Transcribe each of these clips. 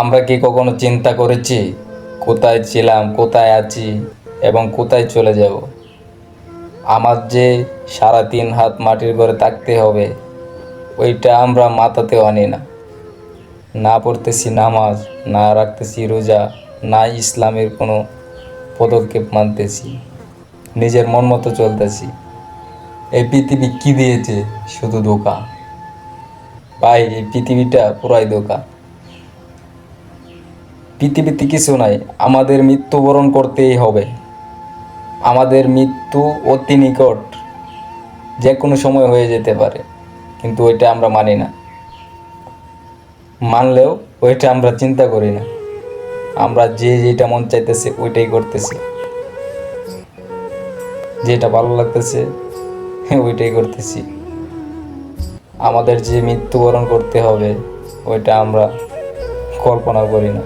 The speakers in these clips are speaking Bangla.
আমরা কি কখনো চিন্তা করেছি, কোথায় ছিলাম, কোথায় আছি এবং কোথায় চলে যাব? আমার যে সারা তিন হাত মাটির ঘরে থাকতে হবে, ওইটা আমরা মাথাতেও আনি না। না পড়তেছি নামাজ, না রাখতেছি রোজা, না ইসলামের কোনো পদক্ষেপ মানতেছি। নিজের মন মতো চলতেছি। এই পৃথিবী কী দিয়েছে? শুধু ধোকা ভাই, এই পৃথিবীটা পুরাই ধোকা পৃথিবীতে কিছু নাই, আমাদের মৃত্যুবরণ করতেই হবে। আমাদের মৃত্যু অতি নিকট যে কোনো সময় হয়ে যেতে পারে, কিন্তু ওইটা আমরা মানি না। মানলেও ওইটা আমরা চিন্তা করি না। আমরা যে যেটা মন চাইতেছে ওইটাই করতেছি। যেটা ভালো লাগতেছে ওইটাই করতেছি। আমাদের যে মৃত্যুবরণ করতে হবে, ওইটা আমরা কল্পনা করি না।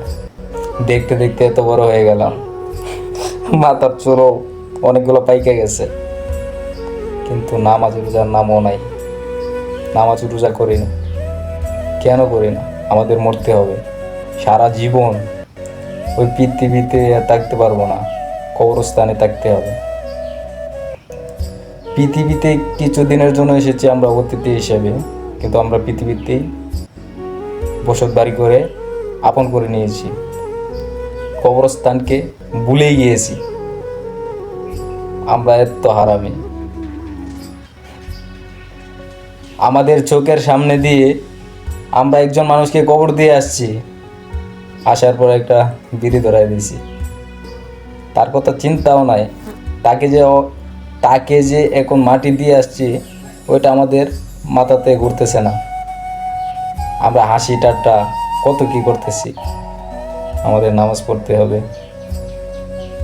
দেখতে দেখতে এত বড় হয়ে গেলাম। মাথার চুলও অনেকগুলো পাইকে গেছে। কিন্তু নামাজ রোজার নামও নাই। নামাজ রোজা করি না। কেন করি না? আমাদের মরতে হবে। সারা জীবন ওই পৃথিবীতে থাকতে পারব না। কবরস্থানে থাকতে হবে। পৃথিবীতে কিছু দিনের জন্য এসেছি আমরা অতিথি হিসেবে। কিন্তু আমরা পৃথিবীতেই বসত বাড়ি করে আপন করে নিয়েছি। কবরস্থানকে ভুলে গিয়েছি। আমরা এত হারামি। আমাদের চোখের সামনে দিয়ে আমরা একজন মানুষকে কবর দিয়ে আসছি। আসার পর একটা বিড়ি ধরাই দিয়েছি। তার কথা চিন্তাও নাই। তাকে যে তাকে যে এখন মাটি দিয়ে আসছি, ওইটা আমাদের মাথাতে ঘুরতেছে না। আমরা হাসি ঠাট্টা কত কি করতেছি। আমাদের নামাজ পড়তে হবে,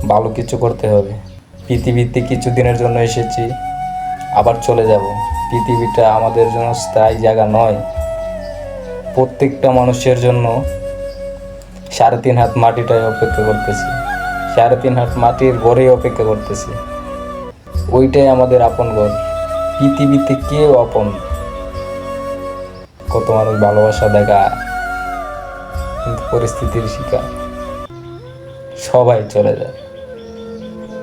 ভালো কিছু করতে হবে। পৃথিবীতে কিছু দিনের জন্য এসেছি, আবার চলে যাব। পৃথিবীটা আমাদের জন্য স্থায়ী জায়গা নয়। প্রত্যেকটা মানুষের জন্য সাড়ে তিন হাত মাটিটাই অপেক্ষা করতেছি। সাড়ে তিন হাত মাটির ঘরেই অপেক্ষা করতেছি। ওইটাই আমাদের আপন ঘর পৃথিবীতে কেউ আপন। কত মানুষ ভালোবাসা দেখা কিন্তু পরিস্থিতির শিকার। সবাই চলে যায়।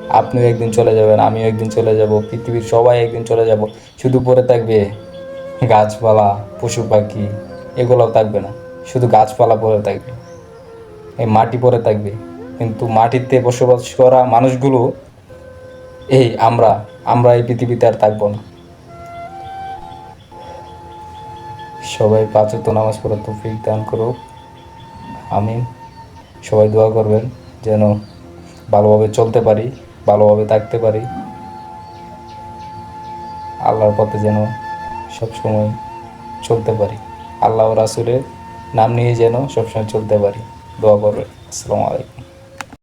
আপনিও একদিন চলে যাবেন, আমিও একদিন চলে যাব, পৃথিবীর সবাই একদিন চলে যাব। শুধু পরে থাকবে গাছপালা, পশু পাখি, এগুলোও থাকবে না। শুধু গাছপালা পরে থাকবে। এই মাটি পরে থাকবে। কিন্তু মাটিতে বসবাস করা মানুষগুলো, এই আমরা আমরা এই পৃথিবীতে আর থাকব না। সবাই পাঁচত নামাজ পড়ার তৌফিক দান করুক। আমিন। সবাই দোয়া করবেন যেন ভালোভাবে চলতে পারি, ভালোভাবে থাকতে পারি। আল্লাহর পথে যেন সবসময় চলতে পারি। আল্লাহ রাসুলের নাম নিয়ে যেন সবসময় চলতে পারি। দোয়া করবেন। আসসালামু আলাইকুম।